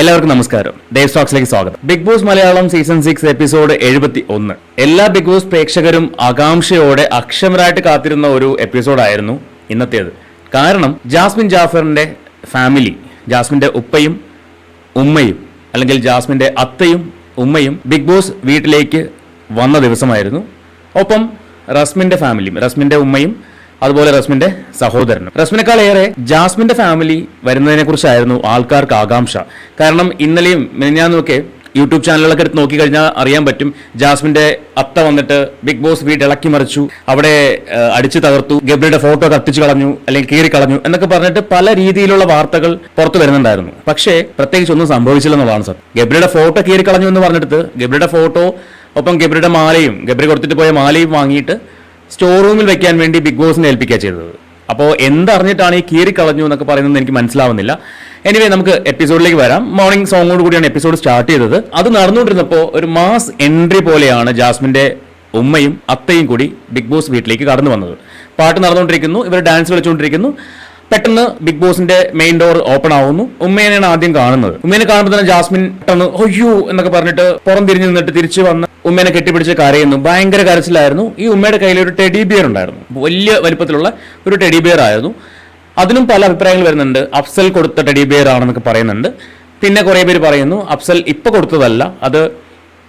എല്ലാവർക്കും നമസ്കാരം. ഡേവ് സ്റ്റോക്സിലേക്ക് സ്വാഗതം. Big boss Malayalam season six episode എഴുപത്തി ഒന്ന് എല്ലാ ബിഗ് ബോസ് പ്രേക്ഷകരും ആകാംക്ഷയോടെ അക്ഷമരായിട്ട് കാത്തിരുന്ന ഒരു എപ്പിസോഡായിരുന്നു ഇന്നത്തേത്. കാരണം ജാസ്മിൻ ജാഫറിന്റെ ഫാമിലി ജാസ്മിന്റെ ഉപ്പയും ഉമ്മയും അല്ലെങ്കിൽ ജാസ്മിന്റെ അത്തയും ഉമ്മയും ബിഗ് ബോസ് വീട്ടിലേക്ക് വന്ന ദിവസമായിരുന്നു. ഒപ്പം റസ്മിന്റെ ഫാമിലിയും റസ്മിന്റെ ഉമ്മയും അതുപോലെ റസ്മിന്റെ സഹോദരനും. റസ്മിനേക്കാൾ ഏറെ ജാസ്മിന്റെ ഫാമിലി വരുന്നതിനെ കുറിച്ചായിരുന്നു ആൾക്കാർക്ക് ആകാംക്ഷ. കാരണം ഇന്നലെയും മിനിഞ്ഞാന്നുമൊക്കെ യൂട്യൂബ് ചാനലുകളൊക്കെ എടുത്ത് നോക്കിക്കഴിഞ്ഞാൽ അറിയാൻ പറ്റും ജാസ്മിന്റെ അത്ത വന്നിട്ട് ബിഗ് ബോസ് വീട് ഇളക്കി മറിച്ചു അവിടെ അടിച്ചു തകർത്തു ഗബ്രിയുടെ ഫോട്ടോ കത്തിച്ചു കളഞ്ഞു അല്ലെങ്കിൽ കീറി കളഞ്ഞു എന്നൊക്കെ പറഞ്ഞിട്ട് പല രീതിയിലുള്ള വാർത്തകൾ പുറത്തു വരുന്നുണ്ടായിരുന്നു. പക്ഷേ പ്രത്യേകിച്ച് ഒന്നും സംഭവിച്ചില്ലെന്നുള്ളതാണ് സത്യം. ഗബ്രിയുടെ ഫോട്ടോ കീറി കളഞ്ഞു എന്ന് പറഞ്ഞിട്ട് ഗബ്രിയുടെ ഫോട്ടോ ഒപ്പം ഗബ്രിയുടെ മാലയും ഗബ്രി കൊടുത്തിട്ട് പോയ മാലയും വാങ്ങിയിട്ട് സ്റ്റോർ റൂമിൽ വെക്കാൻ വേണ്ടി ബിഗ് ബോസിനെ ഏൽപ്പിക്കുക ചെയ്തത്. അപ്പോൾ എന്തറിഞ്ഞിട്ടാണ് ഈ കീറി കളഞ്ഞു എന്നൊക്കെ പറയുന്നത് എനിക്ക് മനസ്സിലാവുന്നില്ല. എനിവേ നമുക്ക് എപ്പിസോഡിലേക്ക് വരാം. മോർണിംഗ് സോങ്ങോട് കൂടിയാണ് എപ്പിസോഡ് സ്റ്റാർട്ട് ചെയ്തത്. അത് നടന്നുകൊണ്ടിരുന്നപ്പോൾ ഒരു മാസ് എൻട്രി പോലെയാണ് ജാസ്മിന്റെ ഉമ്മയും അത്തയും കൂടി ബിഗ് ബോസ് വീട്ടിലേക്ക് കടന്നു വന്നത്. പാട്ട് നടന്നുകൊണ്ടിരിക്കുന്നു ഇവർ ഡാൻസ് കളിച്ചുകൊണ്ടിരിക്കുന്നു. പെട്ടെന്ന് ബിഗ് ബോസിന്റെ മെയിൻ ഡോർ ഓപ്പൺ ആവുന്നു. ഉമ്മേനെയാണ് ആദ്യം കാണുന്നത്. ഉമ്മേനെ കാണുമ്പോൾ തന്നെ ജാസ്മിൻ പെട്ടെന്ന് ഒയ്യോ എന്നൊക്കെ പറഞ്ഞിട്ട് പുറം തിരിഞ്ഞു നിന്നിട്ട് തിരിച്ചു വന്ന് ഉമ്മേനെ കെട്ടിപ്പിടിച്ച് കരയുന്നു. ഭയങ്കര കരച്ചിലായിരുന്നു. ഈ ഉമ്മയുടെ കയ്യിൽ ഒരു ടെഡി ബിയർ ഉണ്ടായിരുന്നു. വലിയ വലിപ്പത്തിലുള്ള ഒരു ടെഡി ബിയർ ആയിരുന്നു. അതിനും പല അഭിപ്രായങ്ങൾ വരുന്നുണ്ട്. അഫ്സൽ കൊടുത്ത ടെഡി ബിയർ ആണെന്നൊക്കെ പറയുന്നുണ്ട്. പിന്നെ കുറേ പേര് പറയുന്നു അഫ്സൽ ഇപ്പോൾ കൊടുത്തതല്ല. അത്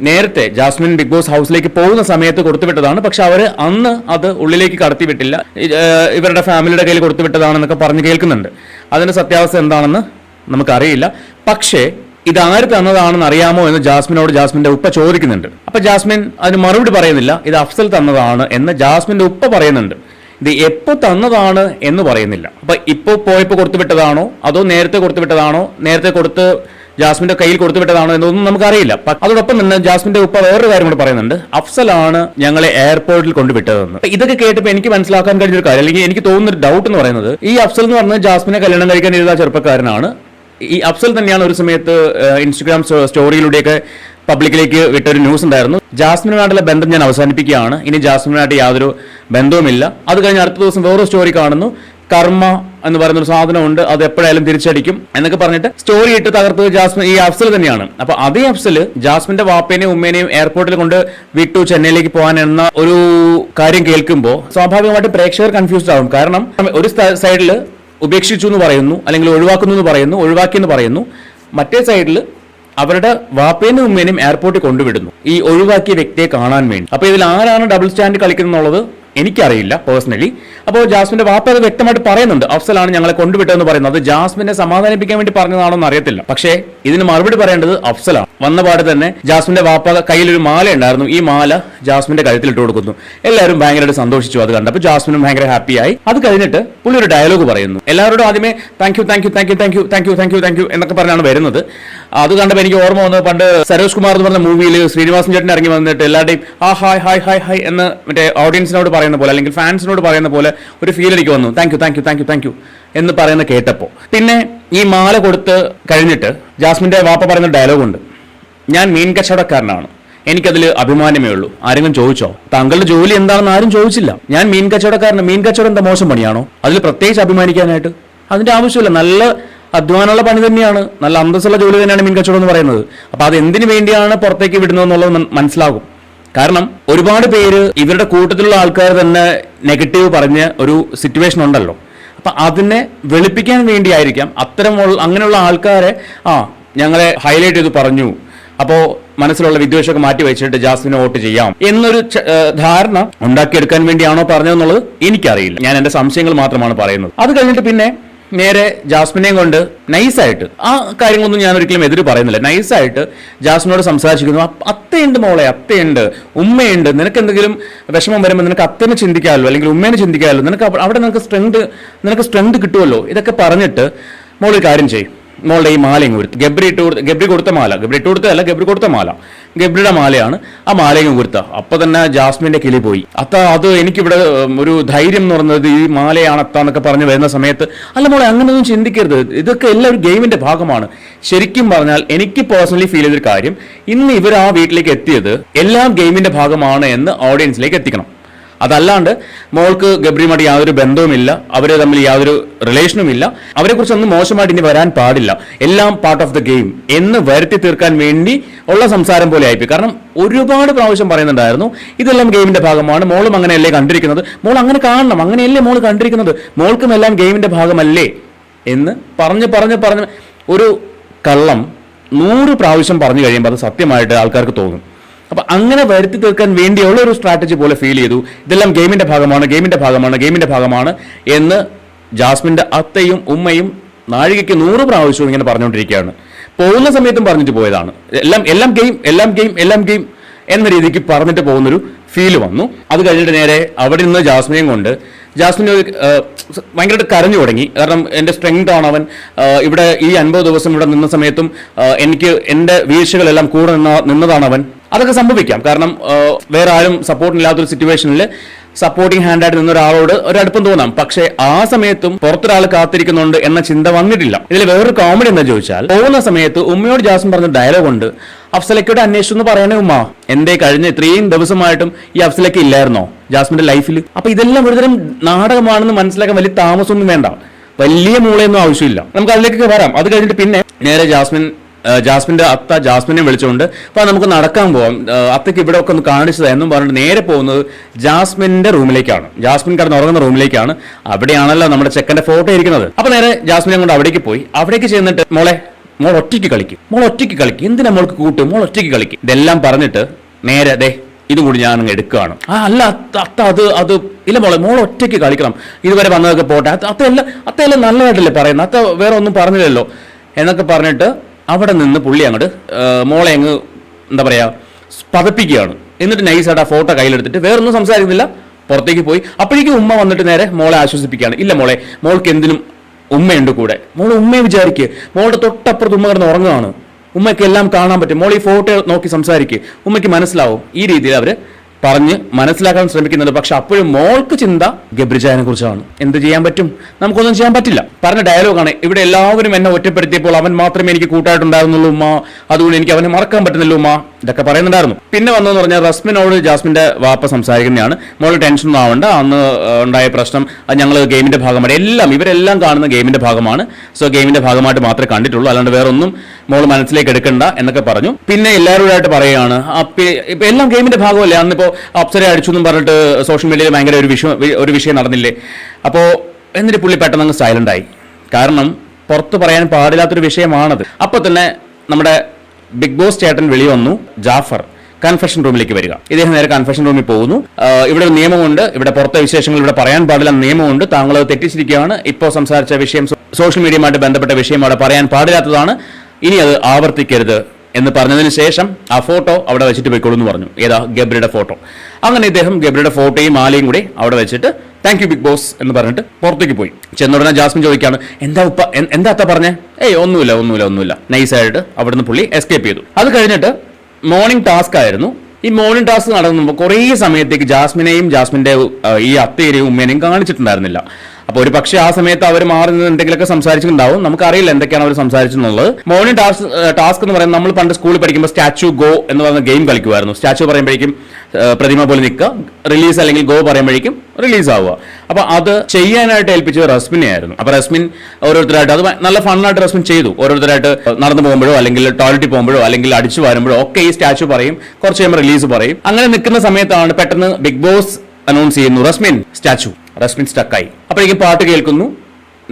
നേരത്തെ ജാസ്മിൻ ബിഗ് ബോസ് ഹൗസിലേക്ക് പോകുന്ന സമയത്ത് കൊടുത്തുവിട്ടതാണ്. പക്ഷെ അവർ അന്ന് അത് ഉള്ളിലേക്ക് കടത്തിവിട്ടില്ല. ഇവരുടെ ഫാമിലിയുടെ കയ്യിൽ കൊടുത്തുവിട്ടതാണെന്നൊക്കെ പറഞ്ഞ് കേൾക്കുന്നുണ്ട്. അതിന്റെ സത്യാവസ്ഥ എന്താണെന്ന് നമുക്കറിയില്ല. പക്ഷേ ഇത് ആര് തന്നതാണെന്ന് അറിയാമോ എന്ന് ജാസ്മിനോട് ജാസ്മിന്റെ ഉപ്പ ചോദിക്കുന്നുണ്ട്. അപ്പൊ ജാസ്മിൻ അതിന് മറുപടി പറയുന്നില്ല ഇത് അഫ്സൽ തന്നതാണ് എന്ന് ജാസ്മിന്റെ ഉപ്പ പറയുന്നുണ്ട്. ഇത് എപ്പോൾ തന്നതാണ് എന്ന് പറയുന്നില്ല. അപ്പൊ ഇപ്പോ പോയപ്പോ കൊടുത്തുവിട്ടതാണോ അതോ നേരത്തെ കൊടുത്തുവിട്ടതാണോ നേരത്തെ കൊടുത്ത് ജാസ്മിന്റെ കയ്യിൽ കൊടുത്തുവിട്ടതാണോ എന്നൊന്നും നമുക്കറിയില്ല. അതോടൊപ്പം തന്നെ ജാസ്മിന്റെ ഉപ്പ വേറൊരു കാര്യം കൂടെ പറയുന്നുണ്ട്. അഫ്സലാണ് ഞങ്ങളെ എയർപോർട്ടിൽ കൊണ്ടുവിട്ടതെന്ന്. ഇതൊക്കെ കേട്ടപ്പോൾ എനിക്ക് മനസ്സിലാക്കാൻ കഴിഞ്ഞൊരു കാര്യം അല്ലെങ്കിൽ എനിക്ക് തോന്നുന്ന ഒരു ഡൗട്ട് എന്ന് പറയുന്നത് ഈ അഫ്സൽ എന്ന് പറഞ്ഞത് ജാസ്മിനെ കല്യാണം കഴിക്കാൻ ഇരുന്ന ചെറുപ്പക്കാരനാണ്. ഈ അഫ്സൽ തന്നെയാണ് ഒരു സമയത്ത് ഇൻസ്റ്റഗ്രാം സ്റ്റോറിയിലൂടെയൊക്കെ പബ്ലിക്കിലേക്ക് വിട്ട ഒരു ന്യൂസ് ഉണ്ടായിരുന്നു. ജാസ്മിനുമായിട്ടുള്ള ബന്ധം ഞാൻ അവസാനിപ്പിക്കുകയാണ്. ഇനി ജാസ്മിനുമായിട്ട് യാതൊരു ബന്ധവുമില്ല. അത് കഴിഞ്ഞ് അടുത്ത ദിവസം വേറൊരു സ്റ്റോറി കാണുന്നു. കർമ്മ എന്ന് പറയുന്ന ഒരു സാധനമുണ്ട്. അത് എപ്പോഴായാലും തിരിച്ചടിക്കും എന്നൊക്കെ പറഞ്ഞിട്ട് സ്റ്റോറി ഇട്ട് തകർത്തത് ജാസ്മിൻ ഈ അഫ്സൽ തന്നെയാണ്. അപ്പൊ അതേ അഫ്സൽ ജാസ്മിന്റെ വാപ്പേനെയും ഉമ്മേനെയും എയർപോർട്ടിൽ കൊണ്ട് വിട്ടു ചെന്നൈയിലേക്ക് പോകാൻ എന്ന ഒരു കാര്യം കേൾക്കുമ്പോൾ സ്വാഭാവികമായിട്ട് പ്രേക്ഷകർ കൺഫ്യൂസ്ഡ് ആകും കാരണം ഒരു സൈഡിൽ ഉപേക്ഷിച്ചു എന്ന് പറയുന്നു അല്ലെങ്കിൽ ഒഴിവാക്കുന്നു എന്ന് പറയുന്നു ഒഴിവാക്കി എന്ന് പറയുന്നു മറ്റേ സൈഡിൽ അവരുടെ വാപ്പേനും ഉമ്മേനും എയർപോർട്ടിൽ കൊണ്ടുവിടുന്നു ഈ ഒഴിവാക്കിയ വ്യക്തിയെ കാണാൻ വേണ്ടി. അപ്പോൾ ഇതിൽ ആരാണ് ഡബിൾ സ്റ്റാൻഡ് കളിക്കുന്നത് എന്നുള്ളത് എനിക്കറിയില്ല പേഴ്സണലി അപ്പോൾ ജാസ്മിന്റെ വാപ്പ അത് വ്യക്തമായിട്ട് പറയുന്നുണ്ട്. അഫ്സലാണ് ഞങ്ങളെ കൊണ്ടുവിട്ടതെന്ന് പറയുന്നത്. അത് ജാസ്മിനെ സമാധാനിപ്പിക്കാൻ വേണ്ടി പറഞ്ഞതാണോ എന്ന് അറിയത്തില്ല. പക്ഷേ ഇതിന് മറുപടി പറയേണ്ടത് അഫ്സലാണ്. വന്ന പാട് തന്നെ ജാസ്മിന്റെ വാപ്പ കയ്യിൽ ഒരു മാല ഉണ്ടായിരുന്നു. ഈ മാല ജാസ്മിന്റെ കഴുത്തിൽ ഇട്ട് കൊടുക്കുന്നു. എല്ലാവരും ഭയങ്കരമായിട്ട് സന്തോഷിച്ചു അത് കണ്ടപ്പോൾ ജാസ്മിനും ഭയങ്കര ഹാപ്പിയായി. അത് കഴിഞ്ഞിട്ട് പുള്ളി ഒരു ഡയലോഗ് പറയുന്നു. എല്ലാവരോടും ആദ്യമേ thank you thank you thank you thank you thank you thank you thank you എന്നൊക്കെ പറഞ്ഞാണ് വരുന്നത്. അത് കണ്ടപ്പോൾ എനിക്ക് ഓർമ്മ വന്നത് പണ്ട് സരോജ് കുമാർ എന്ന് പറഞ്ഞ മൂവിയിൽ ശ്രീനിവാസൻ ചേട്ടൻ ഇറങ്ങി വന്നിട്ട് എല്ലാവരുടെയും ആ ഹായ് ഹായ് ഹായ് ഹായ് എന്ന് മറ്റേ ഓഡിയൻസിനോട് പറയുന്ന പോലെ അല്ലെങ്കിൽ ഫാൻസിനോട് പറയുന്ന പോലെ ഒരു ഫീൽ എനിക്ക് വന്നു. Thank you thank you thank you thank you എന്ന് പറയുന്ന കേട്ടപ്പോൾ പിന്നെ ഈ മാല കൊടുത്ത് കഴിഞ്ഞിട്ട് ജാസ്മിന്റെ വാപ്പ പറയുന്ന ഡയലോഗുണ്ട് ഞാൻ മീൻ കച്ചവടക്കാരനാണ്. എനിക്കതിൽ അഭിമാനമേ ഉള്ളൂ. ആരെങ്കിലും ചോദിച്ചോ? താങ്കളുടെ ജോലി എന്താണെന്ന് ആരും ചോദിച്ചില്ല. ഞാൻ മീൻ കച്ചവടക്കാരന് മീൻ കച്ചവടം എന്താ മോശം പണിയാണോ? അതിൽ പ്രത്യേകിച്ച് അഭിമാനിക്കാനായിട്ട്. അതിന്റെ ആവശ്യമില്ല. നല്ല അധ്വാനമുള്ള പണി തന്നെയാണ്. നല്ല അന്തസ്സുള്ള ജോലി തന്നെയാണ് മീൻ കച്ചവടം എന്ന് പറയുന്നത്. അപ്പോൾ അത് എന്തിനു വേണ്ടിയാണ് പുറത്തേക്ക് വിടുന്നത് എന്നുള്ളത് മനസ്സിലാകും. കാരണം ഒരുപാട് പേര് ഇവരുടെ കൂട്ടത്തിലുള്ള ആൾക്കാർ തന്നെ നെഗറ്റീവ് പറഞ്ഞ ഒരു സിറ്റുവേഷൻ ഉണ്ടല്ലോ. അപ്പൊ അതിനെ വെളുപ്പിക്കാൻ വേണ്ടിയായിരിക്കാം അത്തരം ഉള്ള- അങ്ങനെയുള്ള ആൾക്കാരെ ആ ഞങ്ങളെ ഹൈലൈറ്റ് ചെയ്ത് പറഞ്ഞു. അപ്പോ മനസ്സിലുള്ള വിദ്വേഷമൊക്കെ മാറ്റി വെച്ചിട്ട് ജാസ്മിനെ വോട്ട് ചെയ്യാം എന്നൊരു ധാരണ ഉണ്ടാക്കിയെടുക്കാൻ വേണ്ടിയാണോ പറഞ്ഞതെന്നുള്ളത് എനിക്കറിയില്ല. ഞാൻ എന്റെ സംശയങ്ങൾ മാത്രമാണ് പറയുന്നത്. അത് കഴിഞ്ഞിട്ട് പിന്നെ നേരെ ജാസ്മിനെയും കൊണ്ട് നൈസായിട്ട് ആ കാര്യങ്ങളൊന്നും ഞാൻ ഒരിക്കലും എതിര് പറയുന്നില്ല. നൈസായിട്ട് ജാസ്മിനോട് സംസാരിച്ചിരിക്കുന്നു. "അപ്പ- അത്തയുണ്ട് മോളെ അത്തയുണ്ട് ഉമ്മയുണ്ട്. നിനക്ക് എന്തെങ്കിലും വിഷമം വരുമ്പോൾ നിനക്ക് അത്തനെ ചിന്തിക്കാമല്ലോ അല്ലെങ്കിൽ ഉമ്മേനെ ചിന്തിക്കാമല്ലോ. നിനക്ക് അവിടെ നിനക്ക് സ്ട്രെങ്ത് നിനക്ക് സ്ട്രെങ്ത് കിട്ടുമല്ലോ. ഇതൊക്കെ പറഞ്ഞിട്ട് മോൾ കാര്യം ചെയ്യും. മോളുടെ ഈ മാലയും കൊടുത്ത് ഗബ്രി ഇട്ട് കൊടുത്ത് ഗബ്രി കൊടുത്ത മാല. ഗബ്രി ഇട്ട് കൊടുത്തതല്ല ഗബ്രി കൊടുത്ത മാല. ഗബ്രിയുടെ മാലയാണ് ആ മാലയും കൊടുത്ത അപ്പൊ തന്നെ ജാസ്മിന്റെ കിളി പോയി. അത്ത അത് എനിക്കിവിടെ ഒരു ധൈര്യം എന്ന് പറയുന്നത് ഈ മാലയാണ് അത്ത എന്നൊക്കെ പറഞ്ഞ് വരുന്ന സമയത്ത് അല്ല മോളെ അങ്ങനെയൊന്നും ചിന്തിക്കരുത്. ഇതൊക്കെ എല്ലാം ഒരു ഗെയിമിന്റെ ഭാഗമാണ്. ശരിക്കും പറഞ്ഞാൽ എനിക്ക് പേഴ്സണലി ഫീൽ ചെയ്തൊരു കാര്യം ഇന്ന് ഇവർ ആ വീട്ടിലേക്ക് എത്തിയത് എല്ലാം ഗെയിമിന്റെ ഭാഗമാണ് എന്ന് ഓഡിയൻസിലേക്ക് എത്തിക്കണം. അതല്ലാണ്ട് മോൾക്ക് ഗബ്രിയുമായിട്ട് യാതൊരു ബന്ധവുമില്ല അവരെ തമ്മിൽ യാതൊരു റിലേഷനും ഇല്ല അവരെ കുറിച്ചൊന്നും മോശമായിട്ട് ഇനി വരാൻ പാടില്ല. എല്ലാം പാർട്ട് ഓഫ് ദ ഗെയിം എന്ന് വരുത്തി തീർക്കാൻ വേണ്ടി ഉള്ള സംസാരം പോലെ ആയിപ്പോയി. കാരണം ഒരുപാട് പ്രാവശ്യം പറയുന്നുണ്ടായിരുന്നു ഇതെല്ലാം ഗെയിമിന്റെ ഭാഗമാണ് മോളും അങ്ങനെയല്ലേ കണ്ടിരിക്കുന്നത്? മോൾ അങ്ങനെ കാണണം അങ്ങനെയല്ലേ മോൾ കണ്ടിരിക്കുന്നത്? മോൾക്കും എല്ലാം ഗെയിമിന്റെ ഭാഗമല്ലേ? എന്ന് പറഞ്ഞ് പറഞ്ഞ് പറഞ്ഞ് ഒരു കള്ളം നൂറ് പ്രാവശ്യം പറഞ്ഞു കഴിയുമ്പോൾ അത് സത്യമായിട്ട് ആൾക്കാർക്ക് തോന്നും. അപ്പൊ അങ്ങനെ വരുത്തി തീർക്കാൻ വേണ്ടിയുള്ള ഒരു സ്ട്രാറ്റജി പോലെ ഫീൽ ചെയ്തു. ഇതെല്ലാം ഗെയിമിന്റെ ഭാഗമാണ് ഗെയിമിന്റെ ഭാഗമാണ് ഗെയിമിന്റെ ഭാഗമാണ് എന്ന് ജാസ്മിന്റെ അത്തയും ഉമ്മയും നാഴികയ്ക്ക് നൂറ് പ്രാവശ്യവും ഇങ്ങനെ പറഞ്ഞുകൊണ്ടിരിക്കുകയാണ്. പോകുന്ന സമയത്തും പറഞ്ഞിട്ട് പോയതാണ്. എല്ലാം എല്ലാം ഗെയിം എല്ലാം ഗെയിം എല്ലാം ഗെയിം എന്ന രീതിക്ക് പറഞ്ഞിട്ട് പോകുന്നൊരു ഫീൽ വന്നു. അത് കഴിഞ്ഞിട്ട് നേരെ അവിടെ നിന്ന് ജാസ്മിനെയും കൊണ്ട് ജാസ്മിൻ ഒരു ഭയങ്കരമായിട്ട് കരഞ്ഞു തുടങ്ങി. കാരണം എന്റെ സ്ട്രെങ്ത് ആണ് അവൻ. ഇവിടെ ഈ അൻപത് ദിവസം ഇവിടെ നിന്ന സമയത്തും എനിക്ക് എന്റെ വീഴ്ചകളെല്ലാം കൂടെ നിന്ന നിന്നതാണ് അവൻ. അതൊക്കെ സംഭവിക്കാം. കാരണം വേറെ ആരും സപ്പോർട്ടില്ലാത്തൊരു സിറ്റുവേഷനിൽ സപ്പോർട്ടിംഗ് ഹാൻഡായിട്ട് നിന്ന ഒരാളോട് ഒരടുപ്പം തോന്നാം. പക്ഷേ ആ സമയത്തും പുറത്തൊരാൾ കാത്തിരിക്കുന്നുണ്ട് എന്ന ചിന്ത വന്നിട്ടില്ല. ഇതിൽ വേറൊരു കോമഡി എന്താ ചോദിച്ചാൽ പോകുന്ന സമയത്ത് ഉമ്മയോട് ജാസ്മിൻ പറഞ്ഞ ഡയലോഗ് ഉണ്ട്. അഫ്സലക്കയുടെ അന്വേഷിച്ചു എന്ന് പറയണേ ഉമ്മ. എന്റെ കഴിഞ്ഞ ഇത്രയും ദിവസമായിട്ടും ഈ അഫ്സലക്ക ഇല്ലായിരുന്നോ ജാസ്മിന്റെ ലൈഫിൽ അപ്പൊ ഇതെല്ലാം ഒരുതരം നാടകമാണെന്ന് മനസ്സിലാക്കാൻ വലിയ താമസമൊന്നും വേണ്ട. വലിയ മൂളയൊന്നും ആവശ്യമില്ല. നമുക്ക് അതിലേക്കൊക്കെ വരാം. അത് കഴിഞ്ഞിട്ട് പിന്നെ നേരെ ജാസ്മിൻ ആ, ജാസ്മിന്റെ അത്ത ജാസ്മിനെ വിളിച്ചുകൊണ്ട് അപ്പോൾ നമുക്ക് നടക്കാൻ പോവാം. അത്തയ്ക്ക് ഇവിടെ ഒക്കെ ഒന്ന് കാണിച്ചത് എന്നും പറഞ്ഞിട്ട് നേരെ പോകുന്നത് ജാസ്മിന്റെ റൂമിലേക്കാണ്. ജാസ്മിൻ കിടന്ന് ഉറങ്ങുന്ന റൂമിലേക്കാണ്. അവിടെയാണല്ലോ നമ്മുടെ ചെക്കന്റെ ഫോട്ടോ ഇരിക്കുന്നത്. അപ്പോൾ നേരെ ജാസ്മിനെ കൊണ്ട് അവിടേക്ക് പോയി. അവിടേക്ക് ചെന്നിട്ട് മോളെ മോൾ ഒറ്റയ്ക്ക് കളിക്കും. മോൾ ഒറ്റയ്ക്ക് കളിക്കും. എന്തിനാ മോൾക്ക് കൂട്ടും? മോൾ ഒറ്റയ്ക്ക് കളിക്കും. ഇതെല്ലാം പറഞ്ഞിട്ട് നേരെ അതെ ഇതും കൂടി ഞാൻ അങ്ങ് എടുക്കുകയാണ്. ആ അല്ല അത്ത അത് അത് ഇല്ല മോളെ മോൾ ഒറ്റയ്ക്ക് കളിക്കണം. ഇതുവരെ വന്നതൊക്കെ പോട്ടെ. അത്ത അത്തയെല്ലാം അത്തയല്ല നല്ലതായിട്ടല്ലേ പറയുന്നത്? അത്ത വേറെ ഒന്നും പറഞ്ഞില്ലല്ലോ. എന്നൊക്കെ പറഞ്ഞിട്ട് അവിടെ നിന്ന് പുള്ളി അങ്ങോട്ട് മോളെ അങ്ങ് എന്താ പറയുക പതപ്പിക്കുകയാണ്. എന്നിട്ട് നൈസായിട്ട് ആ ഫോട്ടോ കയ്യിലെടുത്തിട്ട് വേറൊന്നും സംസാരിക്കുന്നില്ല. പുറത്തേക്ക് പോയി. അപ്പോഴേക്കും ഉമ്മ വന്നിട്ട് നേരെ മോളെ ആശ്വസിപ്പിക്കുകയാണ്. ഇല്ല മോളെ മോൾക്ക് എന്തിനും ഉമ്മയുണ്ട് കൂടെ. മോൾ ഉമ്മയെ വിചാരിക്കുക മോളുടെ തൊട്ടപ്പുറത്ത് ഉമ്മ കിടന്ന് ഉറങ്ങുകയാണ്. ഉമ്മയ്ക്ക് എല്ലാം കാണാൻ പറ്റും. മോൾ ഈ ഫോട്ടോ നോക്കി സംസാരിക്കുക ഉമ്മയ്ക്ക് മനസ്സിലാവും. ഈ രീതിയിൽ അവർ പറഞ്ഞ് മനസ്സിലാക്കാൻ ശ്രമിക്കുന്നുണ്ട് പക്ഷെ അപ്പോഴും മോൾക്ക് ചിന്ത ഗബ്രിജാനെ കുറിച്ചാണ്. എന്ത് ചെയ്യാൻ പറ്റും? നമുക്കൊന്നും ചെയ്യാൻ പറ്റില്ല. പറഞ്ഞ ഡയലോഗാണ്. ഇവിടെ എല്ലാവരും എന്നെ ഒറ്റപ്പെടുത്തിയപ്പോൾ അവൻ മാത്രമേ എനിക്ക് കൂട്ടായിട്ടുണ്ടായിരുന്നുള്ളൂ ഉമ്മ. അതുകൊണ്ട് എനിക്ക് അവനെ മറക്കാൻ പറ്റുന്നില്ല ഉമ്മ. ഇതൊക്കെ പറയുന്നുണ്ടായിരുന്നു. പിന്നെ വന്നതെന്ന് പറഞ്ഞാൽ റസ്മിനോട് ജാസ്മിന്റെ വാപ്പ സംസാരിക്കുന്നതാണ്. മോൾ ടെൻഷൻ ഒന്നും ആവണ്ട. അന്ന് ഉണ്ടായ പ്രശ്നം അത് ഞങ്ങൾ ഗെയിമിന്റെ ഭാഗമാണ് എല്ലാം ഇവരെല്ലാം കാണുന്ന ഗെയിമിന്റെ ഭാഗമാണ്. സോ ഗെയിമിന്റെ ഭാഗമായിട്ട് മാത്രമേ കണ്ടിട്ടുള്ളൂ. അല്ലാണ്ട് വേറൊന്നും മോൾ മനസ്സിലേക്ക് എടുക്കണ്ട എന്നൊക്കെ പറഞ്ഞു. പിന്നെ എല്ലാവരോടായിട്ട് പറയുകയാണ് ഇപ്പൊ എല്ലാം ഗെയിമിന്റെ ഭാഗമല്ലേ? അന്നിപ്പോ അപ്സരെ അടിച്ചു എന്നും പറഞ്ഞിട്ട് സോഷ്യൽ മീഡിയയിൽ ഭയങ്കര ഒരു വിഷയം ഒരു വിഷയം നടന്നില്ലേ? അപ്പോ എന്നിട്ട് പുള്ളി പെട്ടെന്ന് അങ്ങ് സൈലന്റ് ആയി. കാരണം പുറത്ത് പറയാൻ പാടില്ലാത്തൊരു വിഷയമാണത്. അപ്പൊ തന്നെ നമ്മുടെ ബിഗ് ബോസ് ചേട്ടൻ വെളി വന്നു ജാഫർ കൺഫെഷൻ റൂമിലേക്ക് വരിക. ഇദ്ദേഹം നേരെ കൺഫെഷൻ റൂമിൽ പോകുന്നു. ഇവിടെ ഒരു നിയമമുണ്ട് ഇവിടെ പുറത്തെ വിശേഷങ്ങൾ ഇവിടെ പറയാൻ പാടില്ല നിയമമുണ്ട്. താങ്കൾ തെറ്റിച്ചിരിക്കുകയാണ്. ഇപ്പോൾ സംസാരിച്ച വിഷയം സോഷ്യൽ മീഡിയയുമായിട്ട് ബന്ധപ്പെട്ട വിഷയം അവിടെ പറയാൻ പാടില്ലാത്തതാണ്. ഇനി അത് ആവർത്തിക്കരുത് എന്ന് പറഞ്ഞതിന് ശേഷം ആ ഫോട്ടോ അവിടെ വെച്ചിട്ട് പോയിക്കോളൂ എന്ന് പറഞ്ഞു. ഏതാ? ഗബ്രിയുടെ ഫോട്ടോ അങ്ങനെ ഇദ്ദേഹം ഗബ്രിയുടെ ഫോട്ടോയും മാലയും കൂടി അവിടെ വെച്ചിട്ട് താങ്ക് യു ബിഗ് ബോസ് എന്ന് പറഞ്ഞിട്ട് പുറത്തേക്ക് പോയി. ചെന്നുടനെ ജാസ്മിൻ ചോദിക്കാണ് എന്താ ഉപ്പ എന്താ അത്ത പറഞ്ഞേ? ഏയ് ഒന്നുമില്ല ഒന്നുമില്ല ഒന്നുമില്ല. നൈസായിട്ട് അവിടുന്ന് പുള്ളി എസ്കേപ്പ് ചെയ്തു. അത് കഴിഞ്ഞിട്ട് മോർണിംഗ് ടാസ്ക് ആയിരുന്നു. ഈ മോർണിംഗ് ടാസ്ക് നടന്നുമ്പോൾ കുറേ സമയത്തേക്ക് ജാസ്മിനെയും ജാസ്മിന്റെ ആ, ഈ അത്തേരെയും ഉമ്മേനെയും കാണിച്ചിട്ടുണ്ടായിരുന്നില്ല. അപ്പൊ ഒരു പക്ഷേ ആ സമയത്ത് അവർ മാറി നിന്ന് എന്തെങ്കിലുമൊക്കെ സംസാരിച്ചിട്ടുണ്ടാവും. നമുക്കറിയില്ല എന്തൊക്കെയാണ് അവർ സംസാരിച്ചെന്നുള്ളത് മോർണിംഗ് ടാസ്ക് ടാസ്ക് എന്ന് പറയുന്നത് നമ്മൾ പണ്ട് സ്കൂളിൽ പഠിക്കുമ്പോൾ സ്റ്റാച്ചു ഗോ എന്ന് പറയുന്ന ഗെയിം കളിക്കുമായിരുന്നു. സ്റ്റാച്ചു പറയുമ്പോഴേക്കും പ്രതിമ പോലെ നിൽക്കുക. റിലീസ് അല്ലെങ്കിൽ ഗോ പറയുമ്പോഴേക്കും റിലീസ് ആവുക. അപ്പോൾ അത് ചെയ്യാനായിട്ട് ഏൽപ്പിച്ചത് റസ്മിനെ ആയിരുന്നു അപ്പൊ റസ്മിൻ ഓരോരുത്തരായിട്ട് അത് നല്ല ഫണ്ണായിട്ട് റസ്മിൻ ചെയ്തു. ഓരോരുത്തരായിട്ട് നടന്നു പോകുമ്പോഴോ അല്ലെങ്കിൽ ടോയ്ലറ്റിൽ പോകുമ്പോഴോ അല്ലെങ്കിൽ അടിച്ചു വരുമ്പോഴോ ഒക്കെ ഈ സ്റ്റാച്ചു പറയും. കുറച്ച് കഴിയുമ്പോൾ റിലീസ് പറയും. അങ്ങനെ നിൽക്കുന്ന സമയത്താണ് പെട്ടെന്ന് ബിഗ് ബോസ് അനൗൺസ് ചെയ്യുന്നു റസ്മിൻ സ്റ്റാച്ചു. റസ്മിൻ സ്റ്റക്കായി അപ്പോഴേക്കും പാട്ട് കേൾക്കുന്നു.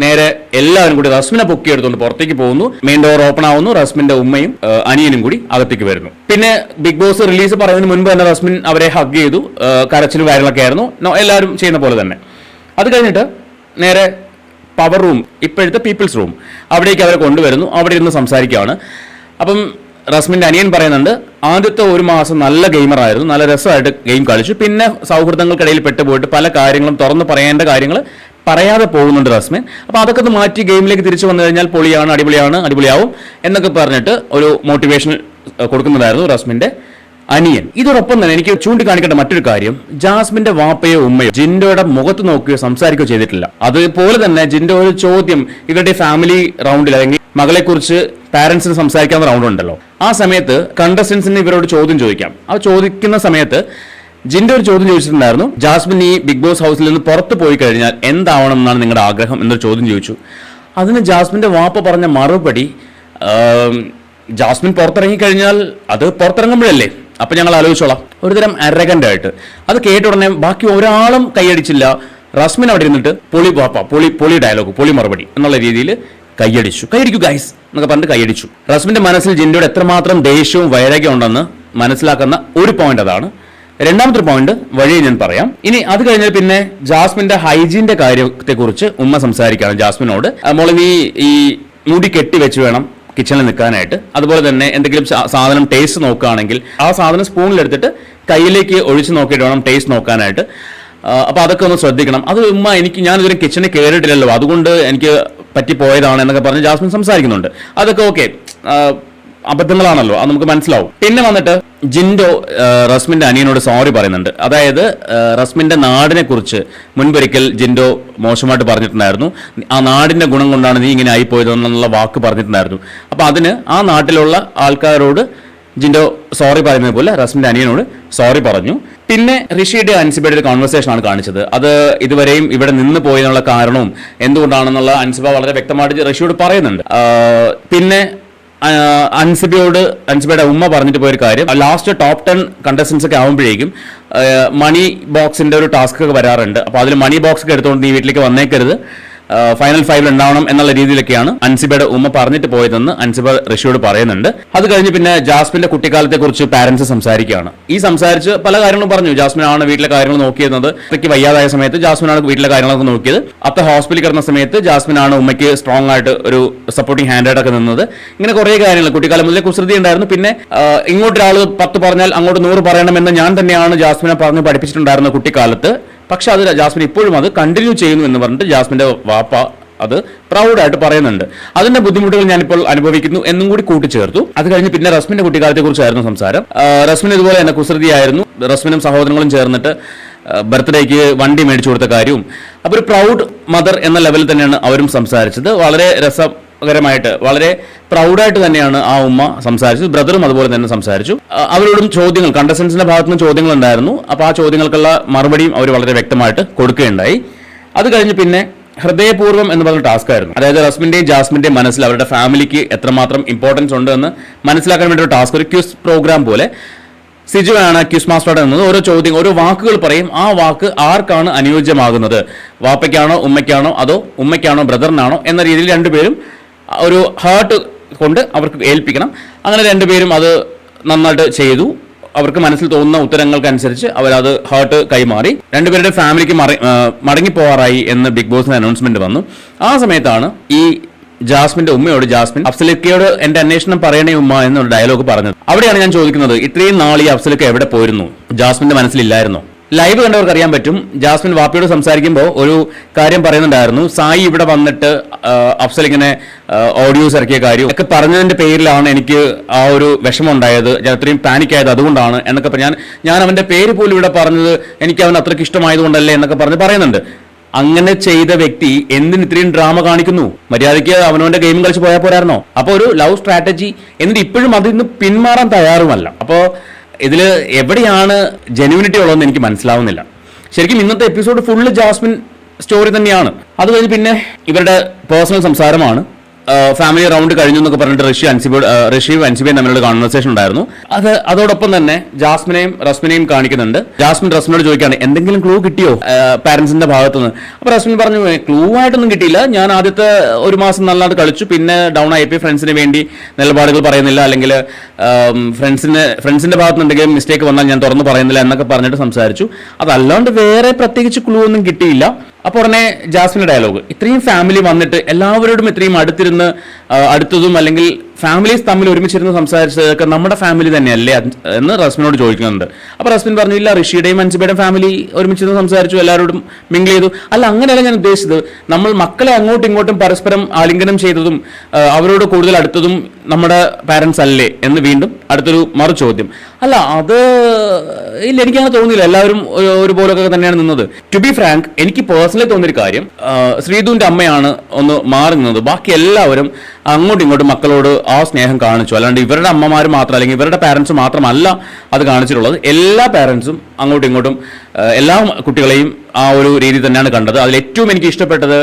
നേരെ എല്ലാവരും കൂടി റസ്മിനെ പൊക്കിയെടുത്തുകൊണ്ട് പുറത്തേക്ക് പോകുന്നു. മെയിൻ ഡോർ ഓപ്പൺ ആവുന്നു. റസ്മിന്റെ ഉമ്മയും അനിയനും കൂടി അകത്തേക്ക് വരുന്നു. പിന്നെ ബിഗ് ബോസ് റിലീസ് പറയുന്നതിന് മുൻപ് തന്നെ റസ്മിൻ അവരെ ഹഗ് ചെയ്തു. കരച്ചിലും കാര്യങ്ങളൊക്കെ ആയിരുന്നു. എല്ലാവരും ചെയ്യുന്ന പോലെ തന്നെ. അത് കഴിഞ്ഞിട്ട് നേരെ പവർ റൂം ഇപ്പോഴത്തെ പീപ്പിൾസ് റൂം അവിടേക്ക് അവരെ കൊണ്ടുവരുന്നു. അവിടെ ഇരുന്ന് സംസാരിക്കുകയാണ്. അപ്പം റസ്മിന്റെ അനിയൻ പറയുന്നുണ്ട് ആദ്യത്തെ ഒരു മാസം നല്ല ഗെയിമറായിരുന്നു നല്ല രസമായിട്ട് ഗെയിം കളിച്ചു. പിന്നെ സൗഹൃദങ്ങൾക്കിടയിൽ പെട്ടുപോയിട്ട് പല കാര്യങ്ങളും തുറന്ന് പറയേണ്ട കാര്യങ്ങൾ പറയാതെ പോകുന്നുണ്ട് റസ്മിൻ. അപ്പോൾ അതൊക്കെ ഒന്ന് മാറ്റി ഗെയിമിലേക്ക് തിരിച്ചു വന്നു കഴിഞ്ഞാൽ പൊളിയാണ് അടിപൊളിയാണ് അടിപൊളിയാവും എന്നൊക്കെ പറഞ്ഞിട്ട് ഒരു മോട്ടിവേഷൻ കൊടുക്കുന്നതായിരുന്നു റസ്മിന്റെ അനിയൻ. ഇതോടൊപ്പം തന്നെ എനിക്ക് ചൂണ്ടിക്കാണിക്കേണ്ട മറ്റൊരു കാര്യം. ജാസ്മിന്റെ വാപ്പയോ ഉമ്മയോ ജിൻഡോയുടെ മുഖത്ത് നോക്കുകയോ സംസാരിക്കുകയോ ചെയ്തിട്ടില്ല. അതുപോലെ തന്നെ ജിൻഡോ ഒരു ചോദ്യം ഇവരുടെ ഫാമിലി റൗണ്ടിൽ അല്ലെങ്കിൽ മകളെ കുറിച്ച് പാരന്റ്സിന് സംസാരിക്കാവുന്ന റൗണ്ട് ഉണ്ടല്ലോ. ആ സമയത്ത് കണ്ടസ്റ്റൻസിന് ഇവരോട് ചോദ്യം ചോദിക്കാം. ആ ചോദിക്കുന്ന സമയത്ത് ജിന്റെ ഒരു ചോദ്യം ചോദിച്ചിട്ടുണ്ടായിരുന്നു. ജാസ്മിൻ ഈ ബിഗ് ബോസ് ഹൗസിൽ നിന്ന് പുറത്തു പോയി കഴിഞ്ഞാൽ എന്താവണം എന്നാണ് നിങ്ങളുടെ ആഗ്രഹം എന്നൊരു ചോദ്യം ചോദിച്ചു. അതിന് ജാസ്മിന്റെ വാപ്പ പറഞ്ഞ മറുപടി ജാസ്മിൻ പുറത്തിറങ്ങി കഴിഞ്ഞാൽ അത് പുറത്തിറങ്ങുമ്പോഴല്ലേ? അപ്പൊ ഞങ്ങൾ ആലോചിച്ചോളാം. ഒരുതരം അരഗന്റ് ആയിട്ട് അത് കേട്ട ഉടനെ ബാക്കി ഒരാളും കൈയടിച്ചില്ല. റസ്മിൻ അവിടെ ഇരുന്നിട്ട് പൊളി വാപ്പ പൊളി പൊളി ഡയലോഗ് പൊളി മറുപടി എന്നുള്ള രീതിയിൽ കൈയടിച്ചു. കൈയടിക്കൂ ഗൈസ് എന്നൊക്കെ പറഞ്ഞിട്ട് കൈയടിച്ചു. റസ്മിന്റെ മനസ്സിൽ ജിൻഡോയുടെ എത്രമാത്രം ദേഷ്യവും വൈരാഗ്യം ഉണ്ടെന്ന് മനസ്സിലാക്കുന്ന ഒരു പോയിന്റ് അതാണ്. രണ്ടാമത്തെ പോയിന്റ് വഴി ഞാൻ പറയാം. ഇനി അത് കഴിഞ്ഞാൽ പിന്നെ ജാസ്മിന്റെ ഹൈജീന്റെ കാര്യത്തെക്കുറിച്ച് ഉമ്മ സംസാരിക്കുകയാണ് ജാസ്മിനോട്. മോളെ നീ ഈ മുടി കെട്ടി വെച്ച് വേണം കിച്ചണിൽ നിൽക്കാനായിട്ട്. അതുപോലെ തന്നെ എന്തെങ്കിലും സാധനം ടേസ്റ്റ് നോക്കുകയാണെങ്കിൽ ആ സാധനം സ്പൂണിലെടുത്തിട്ട് കയ്യിലേക്ക് ഒഴിച്ച് നോക്കിയിട്ട് വേണം ടേസ്റ്റ് നോക്കാനായിട്ട്. അപ്പോൾ അപ്പൊ അതൊക്കെ ഒന്ന് ശ്രദ്ധിക്കണം. അത് ഉമ്മ എനിക്ക് ഞാൻ ഇതുവരെ കിച്ചണിൽ കയറിയിട്ടില്ലല്ലോ അതുകൊണ്ട് എനിക്ക് പറ്റിപ്പോയതാണ് എന്നൊക്കെ പറഞ്ഞ് ജാസ്മിൻ സംസാരിക്കുന്നുണ്ട്. അതൊക്കെ ഓക്കെ അബദ്ധങ്ങളാണല്ലോ അത് നമുക്ക് മനസ്സിലാവും. പിന്നെ വന്നിട്ട് ജിൻഡോ റസ്മിന്റെ അനിയനോട് സോറി പറയുന്നുണ്ട്. അതായത് റസ്മിന്റെ നാടിനെ കുറിച്ച് മുൻപൊരിക്കൽ ജിൻഡോ മോശമായിട്ട് പറഞ്ഞിട്ടുണ്ടായിരുന്നു. ആ നാടിന്റെ ഗുണം കൊണ്ടാണ് നീ ഇങ്ങനെ ആയിപ്പോയത് എന്നുള്ള വാക്ക് പറഞ്ഞിട്ടുണ്ടായിരുന്നു. അപ്പൊ അതിന് ആ നാട്ടിലുള്ള ആൾക്കാരോട് ജിൻഡോ സോറി പറയുന്നത് പോലെ റസ്മിന്റെ അനിയനോട് സോറി പറഞ്ഞു. പിന്നെ ഋഷിയുടെ അൻസിബയുടെ ഒരു കോൺവെർസേഷൻ ആണ് കാണിച്ചത്. അത് ഇതുവരെയും ഇവിടെ നിന്ന് പോയതിനുള്ള കാരണവും എന്തുകൊണ്ടാണെന്നുള്ള അൻസിബ വളരെ വ്യക്തമായിട്ട് ഋഷിയോട് പറയുന്നുണ്ട്. പിന്നെ അൻസിബയോട് അൻസിബിയുടെ ഉമ്മ പറഞ്ഞിട്ട് പോയൊരു കാര്യം. ലാസ്റ്റ് ടോപ്പ് ടെൻ കണ്ടസ്റ്റൻസ് ഒക്കെ ആകുമ്പോഴേക്കും മണി ബോക്സിന്റെ ഒരു ടാസ്ക് ഒക്കെ വരാറുണ്ട്. അപ്പോൾ അതിൽ മണി ബോക്സ് ഒക്കെ എടുത്തുകൊണ്ട് നീ വീട്ടിലേക്ക് വന്നേക്കരുത്. ഫൈനൽ ഫൈവിൽ ഉണ്ടാവണം എന്നുള്ള രീതിയിലൊക്കെയാണ് അൻസിബയുടെ ഉമ്മ പറഞ്ഞിട്ട് പോയതെന്ന് അൻസിബ ഋഷിയോട് പറയുന്നുണ്ട്. അത് കഴിഞ്ഞ് പിന്നെ ജാസ്മിന്റെ കുട്ടിക്കാലത്തെ കുറിച്ച് പാരന്റ്സ് സംസാരിക്കുകയാണ്. ഈ സംസാരിച്ച് പല കാര്യങ്ങളും പറഞ്ഞു. ജാസ്മിൻ ആണ് വീട്ടിലെ കാര്യങ്ങൾ നോക്കിയിരുന്നത്. അത്രയ്ക്ക് വയ്യാതായ സമയത്ത് ജാസ്മിൻ ആണ് വീട്ടിലെ കാര്യങ്ങളൊക്കെ നോക്കിയത്. അത്ത ഹോസ്പിറ്റലിൽ കിടന്ന സമയത്ത് ജാസ്മിൻ ആണ് ഉമ്മയ്ക്ക് സ്ട്രോങ് ആയിട്ട് ഒരു സപ്പോർട്ടിംഗ് ഹാൻഡ് ആയിട്ടൊക്കെ നിന്നത്. ഇങ്ങനെ കുറേ കാര്യങ്ങൾ. കുട്ടിക്കാലം മുതലേ കുസൃതി ഉണ്ടായിരുന്നു. പിന്നെ ഇങ്ങോട്ടൊരാൾ പത്ത് പറഞ്ഞാൽ അങ്ങോട്ട് നൂറ് പറയണമെന്ന് ഞാൻ തന്നെയാണ് ജാസ്മിനെ പറഞ്ഞ് പഠിപ്പിച്ചിട്ടുണ്ടായിരുന്ന കുട്ടിക്കാലത്ത്. പക്ഷെ അത് ജാസ്മിൻ ഇപ്പോഴും അത് കണ്ടിന്യൂ ചെയ്യുന്നു എന്ന് പറഞ്ഞിട്ട് ജാസ്മിന്റെ വാപ്പ അത് പ്രൗഡായിട്ട് പറയുന്നുണ്ട്. അതിന്റെ ബുദ്ധിമുട്ടുകൾ ഞാനിപ്പോൾ അനുഭവിക്കുന്നു എന്നും കൂടി കൂട്ടിച്ചേർത്തു. അത് കഴിഞ്ഞ് പിന്നെ റസ്മിന്റെ കുട്ടിക്കാലത്തെ കുറിച്ചായിരുന്നു സംസാരം റസ്മിൻ ഇതുപോലെ തന്നെ കുസൃതിയായിരുന്നു. റസ്മിനും സഹോദരങ്ങളും ചേർന്നിട്ട് ബർത്ത്ഡേക്ക് വണ്ടി മേടിച്ചു കൊടുത്ത കാര്യവും. അപ്പോൾ ഒരു പ്രൗഡ് മദർ എന്ന ലെവലിൽ തന്നെയാണ് അവരും സംസാരിച്ചത്. വളരെ രസകരമായിട്ട് വളരെ പ്രൗഡായിട്ട് തന്നെയാണ് ആ ഉമ്മ സംസാരിച്ചത്. ബ്രദറും അതുപോലെ തന്നെ സംസാരിച്ചു. അവരോടും ചോദ്യങ്ങൾ കണ്ടസ്റ്റൻസിന്റെ ഭാഗത്ത് നിന്ന് ചോദ്യങ്ങൾ ഉണ്ടായിരുന്നു അപ്പോൾ ആ ചോദ്യങ്ങൾക്കുള്ള മറുപടിയും അവർ വളരെ വ്യക്തമായിട്ട് കൊടുക്കുകയുണ്ടായി. അത് കഴിഞ്ഞ് പിന്നെ ഹൃദയപൂർവം എന്ന് പറഞ്ഞ ടാസ്ക് ആയിരുന്നു. അതായത് റസ്മിന്റെയും ജാസ്മിന്റെയും മനസ്സിൽ അവരുടെ ഫാമിലിക്ക് എത്രമാത്രം ഇമ്പോർട്ടൻസ് ഉണ്ട് എന്ന് മനസ്സിലാക്കാൻ വേണ്ടി ഒരു ടാസ്ക് ഒരു ക്യൂസ് പ്രോഗ്രാം പോലെ സിജു ആണ് ക്യൂസ് മാസ്റ്റർ എന്നത് ഓരോ ചോദ്യം ഓരോ വാക്കുകൾ പറയും. ആ വാക്ക് ആർക്കാണ് അനുയോജ്യമാകുന്നത്? വാപ്പയ്ക്കാണോ ഉമ്മയ്ക്കാണോ അതോ ഉമ്മയ്ക്കാണോ ബ്രദറിനാണോ എന്ന രീതിയിൽ രണ്ടുപേരും ഒരു ഹേർട്ട് കൊണ്ട് അവർക്ക് ഏൽപ്പിക്കണം. അങ്ങനെ രണ്ടുപേരും അത് നന്നായിട്ട് ചെയ്തു. അവർക്ക് മനസ്സിൽ തോന്നുന്ന ഉത്തരങ്ങൾക്കനുസരിച്ച് അവരത് ഹേർട്ട് കൈമാറി. രണ്ടുപേരുടെ ഫാമിലിക്ക് മറി- മടങ്ങിപ്പോവാറായി എന്ന് ബിഗ് ബോസിന് അനൗൺസ്മെന്റ് വന്നു. ആ സമയത്താണ് ഈ ജാസ്മിന്റെ ഉമ്മയോട് ജാസ്മിൻ അഫ്സലിക്കയോട് എന്റെ അന്വേഷണം പറയണേ ഉമ്മ എന്നൊരു ഡയലോഗ് പറഞ്ഞത്. അവിടെയാണ് ഞാൻ ചോദിക്കുന്നത് ഇത്രയും നാൾ ഈ അഫ്സലിക്ക എവിടെ പോയിരുന്നു? ജാസ്മിന്റെ മനസ്സിലില്ലായിരുന്നോ? ലൈവ് കണ്ടവർക്ക് അറിയാൻ പറ്റും. ജാസ്മിൻ വാപ്പിയോട് സംസാരിക്കുമ്പോൾ ഒരു കാര്യം പറയുന്നുണ്ടായിരുന്നു. സായി ഇവിടെ വന്നിട്ട് അഫ്സൽ ഇങ്ങനെ ഓഡിയോസ് ഇറക്കിയ കാര്യം ഒക്കെ പറഞ്ഞതിന്റെ പേരിലാണ് എനിക്ക് ആ ഒരു വിഷമം ഉണ്ടായത് ഞാൻ അത്രയും പാനിക്കായത് അതുകൊണ്ടാണ് എന്നൊക്കെ ഞാൻ ഞാൻ അവന്റെ പേര് പോലും ഇവിടെ പറഞ്ഞത് എനിക്ക് അവൻ അത്രയ്ക്ക് ഇഷ്ടമായതുകൊണ്ടല്ലേ എന്നൊക്കെ പറഞ്ഞ് പറയുന്നുണ്ട്. അങ്ങനെ ചെയ്ത വ്യക്തി എന്തിന് ഇത്രയും ഡ്രാമ കാണിക്കുന്നു? മര്യാദയ്ക്ക് അവനവന്റെ ഗെയിം കളിച്ച് പോയാൽ പോരായിരുന്നോ? അപ്പോൾ ഒരു ലവ് സ്ട്രാറ്റജി എന്നിട്ട് ഇപ്പോഴും അതിൽ നിന്ന് പിന്മാറാൻ തയ്യാറുമല്ല. അപ്പോ ഇതിൽ എവിടെയാണ് ജെന്യൂനിറ്റി ഉള്ളതെന്ന് എനിക്ക് മനസ്സിലാവുന്നില്ല. ശരിക്കും ഇന്നത്തെ എപ്പിസോഡ് ഫുള്ള് ജാസ്മിൻ സ്റ്റോറി തന്നെയാണ്. അത് കഴിഞ്ഞ് പിന്നെ ഇവരുടെ പേഴ്സണൽ സംസാരമാണ്. ഫാമിലി റൗണ്ട് കഴിഞ്ഞു എന്നൊക്കെ പറഞ്ഞിട്ട് റഷ്യ അൻസിബോട് റഷ്യയും അൻസിബിയും തമ്മിലുള്ള കോൺവെർസേഷൻ ഉണ്ടായിരുന്നു. അത് അതോടൊപ്പം തന്നെ ജാസ്മിനെയും റസ്മിനെയും കാണിക്കുന്നുണ്ട്. ജാസ്മിൻ റസ്മിനോട് ചോദിക്കുകയാണ് എന്തെങ്കിലും ക്ലൂ കിട്ടിയോ പാരന്റ്സിന്റെ ഭാഗത്തുനിന്ന്? അപ്പൊ റസ്മിൻ പറഞ്ഞു ക്ലൂ ആയിട്ടൊന്നും കിട്ടിയില്ല. ഞാൻ ആദ്യത്തെ ഒരു മാസം നല്ലത് കളിച്ചു. പിന്നെ ഡൗൺ ആയിപ്പോയി പോയി ഫ്രണ്ട്സിന് വേണ്ടി നിലപാടുകൾ പറയുന്നില്ല. അല്ലെങ്കിൽ ഫ്രണ്ട്സിന് ഫ്രണ്ട്സിന്റെ ഭാഗത്ത് എന്തെങ്കിലും മിസ്റ്റേക്ക് വന്നാൽ ഞാൻ തുറന്നു പറയുന്നില്ല എന്നൊക്കെ പറഞ്ഞിട്ട് സംസാരിച്ചു. അതല്ലാണ്ട് വേറെ പ്രത്യേകിച്ച് ക്ലൂ ഒന്നും കിട്ടിയില്ല. അപ്പോൾ ഉടനെ ജാസ്മിന്റെ ഡയലോഗ് ഇത്രയും ഫാമിലി വന്നിട്ട് എല്ലാവരോടും ഇത്രയും അടുത്തിരുന്ന് അടുത്തതും അല്ലെങ്കിൽ ഫാമിലീസ് തമ്മിൽ ഒരുമിച്ചിരുന്ന് സംസാരിച്ചതൊക്കെ നമ്മുടെ ഫാമിലി തന്നെയല്ലേ? എന്ന് റസ്മിനോട് ചോദിക്കുന്നുണ്ട്. അപ്പോൾ റസ്മിൻ പറഞ്ഞു ഇല്ല ഋഷിയുടെയും അൻസിബയുടെയും ഫാമിലി ഒരുമിച്ചിരുന്ന് സംസാരിച്ചു എല്ലാവരോടും മിങ്കിൾ ചെയ്തു. അല്ല അങ്ങനെയല്ല ഞാൻ ഉദ്ദേശിച്ചത്. നമ്മൾ മക്കളെ അങ്ങോട്ടും ഇങ്ങോട്ടും പരസ്പരം ആലിംഗനം ചെയ്തതും അവരോട് കൂടുതൽ അടുത്തതും നമ്മുടെ പാരൻസ് അല്ലേ? എന്ന് വീണ്ടും അടുത്തൊരു മറു ചോദ്യം അല്ല അത് ഇല്ല എനിക്കങ്ങനെ തോന്നിയില്ല. എല്ലാവരും ഒരു- ഒരുപോലൊക്കെ തന്നെയാണ് നിന്നത്. ടു ബി ഫ്രാങ്ക് എനിക്ക് പേഴ്സണലി തോന്നിയൊരു കാര്യം ശ്രീധുവിന്റെ അമ്മയാണ് ഒന്ന് മാറി നിന്നത്. ബാക്കി എല്ലാവരും അങ്ങോട്ടും ഇങ്ങോട്ടും മക്കളോട് ആ സ്നേഹം കാണിച്ചു. അല്ലാണ്ട് ഇവരുടെ അമ്മമാർ മാത്രം അല്ലെങ്കിൽ ഇവരുടെ പാരൻസ് മാത്രമല്ല അത് കാണിച്ചിട്ടുള്ളത്. എല്ലാ പാരൻസും അങ്ങോട്ടും ഇങ്ങോട്ടും എല്ലാ കുട്ടികളെയും ആ ഒരു രീതി തന്നെയാണ് കണ്ടത്. അതിൽ ഏറ്റവും എനിക്ക് ഇഷ്ടപ്പെട്ടത്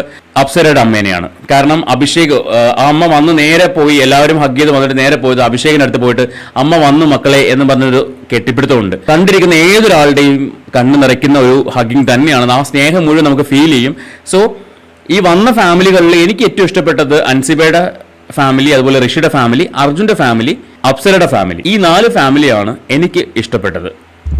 അപ്സരയുടെ അമ്മേനെയാണ്. കാരണം അഭിഷേക് ആ, അമ്മ വന്ന് നേരെ പോയി എല്ലാവരും ഹഗ് ചെയ്ത് വന്നിട്ട് നേരെ പോയത് അഭിഷേകിന് അടുത്ത് പോയിട്ട് അമ്മ വന്നു മക്കളെ എന്ന് പറഞ്ഞൊരു കെട്ടിപ്പിടുത്തമുണ്ട്. കണ്ടിരിക്കുന്ന ഏതൊരാളുടെയും കണ്ണ് നിറയ്ക്കുന്ന ഒരു ഹഗ്ഗിങ് തന്നെയാണ്. ആ സ്നേഹം മുഴുവൻ നമുക്ക് ഫീൽ ചെയ്യും. സോ ഈ വന്ന ഫാമിലികളിൽ എനിക്ക് ഏറ്റവും ഇഷ്ടപ്പെട്ടത് അൻസിബയുടെ ഫാമിലി അതുപോലെ ഋഷിയുടെ ഫാമിലി അർജുന്റെ ഫാമിലി അപ്സരയുടെ ഫാമിലി ഈ നാല് ഫാമിലിയാണ് എനിക്ക് ഇഷ്ടപ്പെട്ടത്.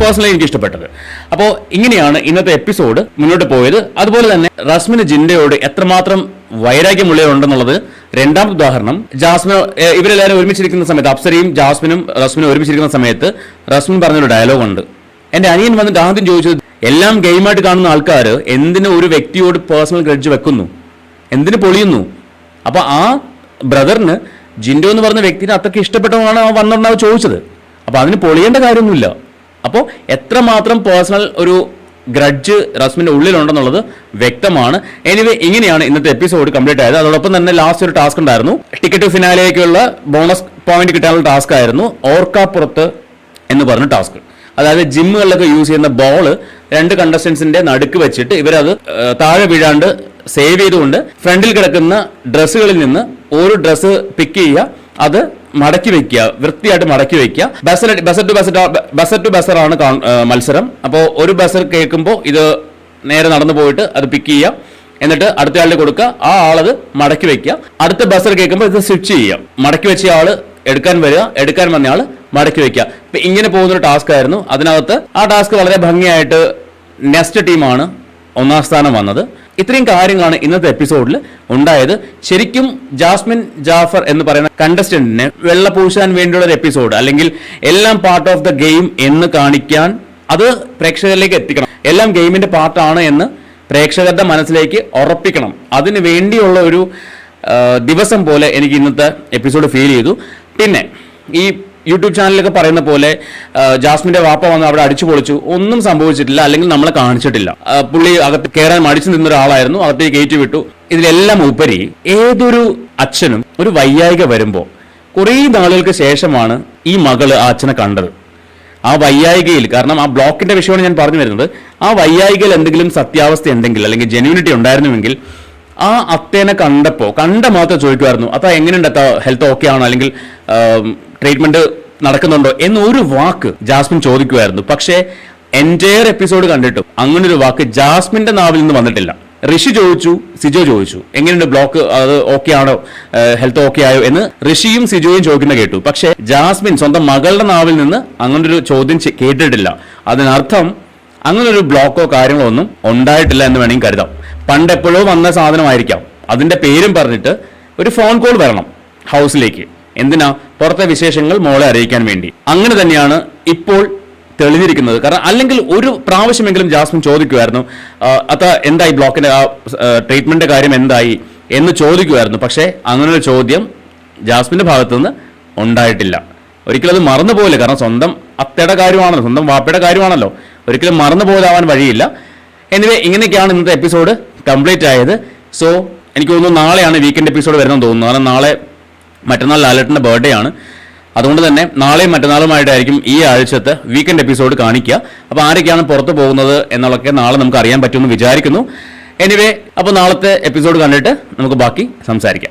പേഴ്സണലി എനിക്ക് ഇഷ്ടപ്പെട്ടത്. അപ്പോൾ ഇങ്ങനെയാണ് ഇന്നത്തെ എപ്പിസോഡ് മുന്നോട്ട് പോയത്. അതുപോലെ തന്നെ റസ്മിന് ജിൻഡയോട് എത്രമാത്രം വൈരാഗ്യമുള്ളവരുണ്ടെന്നുള്ളത് രണ്ടാമത്തെ ഉദാഹരണം. ജാസ്മിൻ ഇവരെല്ലാവരും ഒരുമിച്ചിരിക്കുന്ന സമയത്ത് അപ്സരയും ജാസ്മിനും റസ്മിനും ഒരുമിച്ചിരിക്കുന്ന സമയത്ത് റസ്മിൻ പറഞ്ഞൊരു ഡയലോഗ് ഉണ്ട്. എന്റെ അനിയൻ വന്നിട്ട് ആദ്യം ചോദിച്ചത് എല്ലാം ഗെയിമായിട്ട് കാണുന്ന ആൾക്കാർ എന്തിന് ഒരു വ്യക്തിയോട് പേഴ്സണൽ ഗ്രഡ്ജ് വെക്കുന്നു? എന്തിന് പൊളിയുന്നു? അപ്പോൾ ആ ബ്രദറിന് ജിൻഡോ എന്ന് പറഞ്ഞ വ്യക്തിനെ അത്രയ്ക്ക് ഇഷ്ടപ്പെട്ടതാണ് വന്നിട്ടുണ്ടാവും ചോദിച്ചത്. അപ്പോൾ അതിന് പൊളിയേണ്ട കാര്യമൊന്നുമില്ല. അപ്പോൾ എത്രമാത്രം പേഴ്സണൽ ഒരു ഗ്രഡ്ജ് റസ്മിന്റെ ഉള്ളിലുണ്ടെന്നുള്ളത് വ്യക്തമാണ്. എനിവേ ഇങ്ങനെയാണ് ഇന്നത്തെ എപ്പിസോഡ് കംപ്ലീറ്റ് ആയത്. അതോടൊപ്പം തന്നെ ലാസ്റ്റ് ഒരു ടാസ്ക് ഉണ്ടായിരുന്നു. ടിക്കറ്റ് ഫിനാലേക്കുള്ള ബോണസ് പോയിന്റ് കിട്ടാനുള്ള ടാസ്ക് ആയിരുന്നു. ഓർക്കാപ്പുറത്ത് എന്ന് പറഞ്ഞ ടാസ്ക് അതായത് ജിമ്മുകളിലൊക്കെ യൂസ് ചെയ്യുന്ന ബോൾ രണ്ട് കണ്ടസ്റ്റൻസിന്റെ നടുക്ക് വെച്ചിട്ട് ഇവരത് താഴെ വീഴാണ്ട് സേവ് ചെയ്തുകൊണ്ട് ഫ്രണ്ടിൽ കിടക്കുന്ന ഡ്രസ്സുകളിൽ നിന്ന് ഒരു ഡ്രസ്സ് പിക്ക് ചെയ്യുക അത് മടക്കി വെക്കുക വൃത്തിയായിട്ട് മടക്കി വെക്കുക. Buzzer buzzer to buzzer buzzer to buzzer ആണ് മത്സരം. അപ്പോൾ ഒരു ബസർ കേൾക്കുമ്പോൾ ഇത് നേരെ നടന്നു പോയിട്ട് അത് പിക്ക് ചെയ്യുക. എന്നിട്ട് അടുത്ത ആളിന് കൊടുക്കുക. ആ ആളത് മടക്കി വെക്കുക. അടുത്ത ബസർ കേൾക്കുമ്പോൾ ഇത് സ്വിച്ച് ചെയ്യുക. മടക്കി വെച്ച ആൾ എടുക്കാൻ വരിക. എടുക്കാൻ വന്ന ആൾ മടക്കി വെക്കുക. ഇപ്പൊ ഇങ്ങനെ പോകുന്നൊരു ടാസ്ക് ആയിരുന്നു. അതിനകത്ത് ആ ടാസ്ക് വളരെ ഭംഗിയായിട്ട് നെക്സ്റ്റ് ടീമാണ് ഒന്നാം സ്ഥാനം വന്നത്. ഇത്രയും കാര്യങ്ങളാണ് ഇന്നത്തെ എപ്പിസോഡിൽ ഉണ്ടായത്. ശരിക്കും ജാസ്മിൻ ജാഫർ എന്ന് പറയുന്ന കണ്ടസ്റ്റന്റിനെ വെള്ള പൂശാൻ വേണ്ടിയുള്ള ഒരു എപ്പിസോഡ് അല്ലെങ്കിൽ എല്ലാം പാർട്ട് ഓഫ് ദ ഗെയിം എന്ന് കാണിക്കാൻ അത് പ്രേക്ഷകരിലേക്ക് എത്തിക്കണം. എല്ലാം ഗെയിമിന്റെ പാർട്ടാണ് എന്ന് പ്രേക്ഷകരുടെ മനസ്സിലേക്ക് ഉറപ്പിക്കണം. അതിന് വേണ്ടിയുള്ള ഒരു ദിവസം പോലെ എനിക്ക് ഇന്നത്തെ എപ്പിസോഡ് ഫീൽ ചെയ്തു. പിന്നെ ഈ യൂട്യൂബ് ചാനലൊക്കെ പറയുന്ന പോലെ ജാസ്മിന്റെ വാപ്പ വന്ന് അവിടെ അടിച്ചു പൊളിച്ചു. ഒന്നും സംഭവിച്ചിട്ടില്ല അല്ലെങ്കിൽ നമ്മളെ കാണിച്ചിട്ടില്ല. പുള്ളി അകത്ത് കയറാൻ മടിച്ചു നിന്ന ഒരാളായിരുന്നു അകത്തേക്ക് കയറ്റി വിട്ടു. ഇതിലെല്ലാം ഉപരി ഏതൊരു അച്ഛനും ഒരു വയ്യായിക വരുമ്പോൾ കുറേ നാളുകൾക്ക് ശേഷമാണ് ഈ മകൾ ആ അച്ഛനെ കണ്ടത്. ആ വയ്യായികയിൽ കാരണം ആ ബ്ലോക്കിന്റെ വിഷയമാണ് ഞാൻ പറഞ്ഞു വരുന്നത് ആ വയ്യായികയിൽ എന്തെങ്കിലും സത്യാവസ്ഥ ഉണ്ടെങ്കിൽ അല്ലെങ്കിൽ ജെന്യൂനിറ്റി ഉണ്ടായിരുന്നുവെങ്കിൽ ആ അത്തേനെ കണ്ടപ്പോൾ കണ്ട മാത്രം ചോദിക്കുമായിരുന്നു അത്ത എങ്ങനെയുണ്ട് അത്ത? ഹെൽത്ത് ഓക്കെ ആണോ അല്ലെങ്കിൽ ട്രീറ്റ്മെന്റ് നടക്കുന്നുണ്ടോ എന്നൊരു വാക്ക് ജാസ്മിൻ ചോദിക്കുമായിരുന്നു. പക്ഷേ എന്റയർ എപ്പിസോഡ് കണ്ടിട്ടും അങ്ങനെ ഒരു വാക്ക് ജാസ്മിന്റെ നാവിൽ നിന്ന് വന്നിട്ടില്ല. ഋഷി ചോദിച്ചു സിജോ ചോദിച്ചു എങ്ങനെയുണ്ട് ബ്ലോക്ക്? അത് ഓക്കെ ആണോ? ഹെൽത്ത് ഓക്കെ ആയോ? എന്ന് ഋഷിയും സിജോയും ചോദിക്കുന്ന കേട്ടു. പക്ഷേ ജാസ്മിൻ സ്വന്തം മകളുടെ നാവിൽ നിന്ന് അങ്ങനൊരു ചോദ്യം കേട്ടിട്ടില്ല. അതിനർത്ഥം അങ്ങനൊരു ബ്ലോക്കോ കാര്യങ്ങളോ ഒന്നും ഉണ്ടായിട്ടില്ല എന്ന് വേണമെങ്കിൽ കരുതാം. പണ്ട് എപ്പോഴോ വന്ന സാധനമായിരിക്കാം. അതിന്റെ പേരും പറഞ്ഞിട്ട് ഒരു ഫോൺ കോൾ വരണം ഹൗസിലേക്ക്. എന്തിനാ? പുറത്തെ വിശേഷങ്ങൾ മോളെ അറിയിക്കാൻ വേണ്ടി. അങ്ങനെ തന്നെയാണ് ഇപ്പോൾ തെളിഞ്ഞിരിക്കുന്നത്. കാരണം അല്ലെങ്കിൽ ഒരു പ്രാവശ്യമെങ്കിലും ജാസ്മിൻ ചോദിക്കുമായിരുന്നു അത്ത എന്തായി ബ്ലോക്കിന്റെ ആ ട്രീറ്റ്മെന്റ് കാര്യം എന്തായി? എന്ന് ചോദിക്കുമായിരുന്നു. പക്ഷേ അങ്ങനൊരു ചോദ്യം ജാസ്മിന്റെ ഭാഗത്തുനിന്ന് ഉണ്ടായിട്ടില്ല. ഒരിക്കലും അത് മറന്നു പോകില്ല കാരണം സ്വന്തം അത്തയുടെ കാര്യമാണല്ലോ സ്വന്തം വാപ്പയുടെ കാര്യമാണല്ലോ. ഒരിക്കലും മറന്നു പോകാൻ വഴിയില്ല. എനിവേ ഇങ്ങനെയൊക്കെയാണ് ഇന്നത്തെ എപ്പിസോഡ് കംപ്ലീറ്റ് ആയത്. സോ എനിക്ക് തോന്നുന്നു നാളെയാണ് വീക്കെൻഡ് എപ്പിസോഡ് വരുന്നതെന്ന് തോന്നുന്നു. കാരണം നാളെ മറ്റന്നാൾ ലാലേട്ടന്റെ ബർത്ത്ഡേ ആണ്. അതുകൊണ്ട് തന്നെ നാളെയും മറ്റന്നാളുമായിട്ടായിരിക്കും ഈ ആഴ്ചത്തെ വീക്കെൻഡ് എപ്പിസോഡ് കാണിക്കുക. അപ്പോൾ ആരൊക്കെയാണ് പുറത്തു പോകുന്നത് എന്നുള്ളതൊക്കെ നാളെ നമുക്ക് അറിയാൻ പറ്റുമെന്ന് വിചാരിക്കുന്നു. എനിവേ അപ്പോൾ നാളത്തെ എപ്പിസോഡ് കണ്ടിട്ട് നമുക്ക് ബാക്കി സംസാരിക്കാം.